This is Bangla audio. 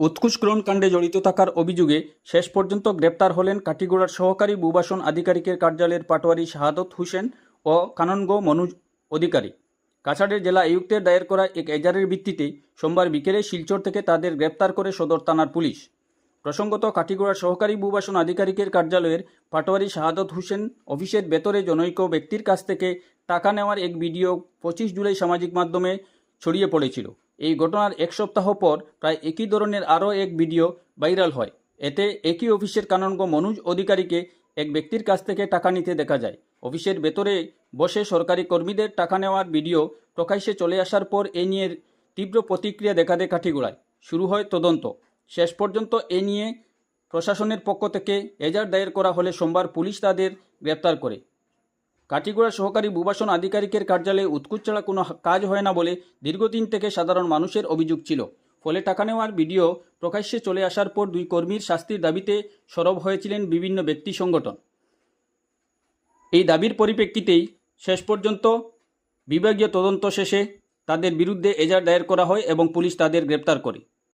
উৎকুচগ্রহণ কাণ্ডে জড়িত থাকার অভিযোগে শেষ পর্যন্ত গ্রেপ্তার হলেন কাটিগড়ার সহকারী ভূবাসন আধিকারিকের কার্যালয়ের পাটোয়ারি শাহাদত হুসেন ও কাননগো মনোজ অধিকারী। কাছাড়ের জেলা আয়ুক্তের দায়ের করা এক এজারের ভিত্তিতে সোমবার বিকেলে শিলচর থেকে তাদের গ্রেপ্তার করে সদর থানার পুলিশ। প্রসঙ্গত কাটিগড়ার সহকারী ভূবাসন আধিকারিকের কার্যালয়ের পাটোয়ারি শাহাদত হোসেন অফিসের ভেতরে জনৈক ব্যক্তির কাছ থেকে টাকা নেওয়ার এক ভিডিও পঁচিশ জুলাই সামাজিক মাধ্যমে ছড়িয়ে পড়েছিল। এই ঘটনার এক সপ্তাহ পর প্রায় একই ধরনের আরও এক ভিডিও ভাইরাল হয়। এতে একই অফিসের কাননগ মনোজ অধিকারীকে এক ব্যক্তির কাছ থেকে টাকা নিতে দেখা যায়। অফিসের ভেতরে বসে সরকারি কর্মীদের টাকা নেওয়ার ভিডিও প্রকাশ্যে চলে আসার পর এ নিয়ে তীব্র প্রতিক্রিয়া দেখা দেয় কাঠিগোড়ায়। শুরু হয় তদন্ত। শেষ পর্যন্ত এ নিয়ে প্রশাসনের পক্ষ থেকে এজার দায়ের করা হলে সোমবার পুলিশ তাদের গ্রেপ্তার করে। কাটিগড়া সহকারী ভূবাসন আধিকারিকের কার্যালয়ে উৎকুচ ছাড়া কোনো কাজ হয় না বলে দীর্ঘদিন থেকে সাধারণ মানুষের অভিযোগ ছিল। ফলে টাকা নেওয়ার ভিডিও প্রকাশ্যে চলে আসার পর দুই কর্মীর শাস্তির দাবিতে সরব হয়েছিলেন বিভিন্ন ব্যক্তি সংগঠন। এই দাবির পরিপ্রেক্ষিতেই শেষ পর্যন্ত বিভাগীয় তদন্ত শেষে তাদের বিরুদ্ধে এজার দায়ের করা হয় এবং পুলিশ তাদের গ্রেপ্তার করে।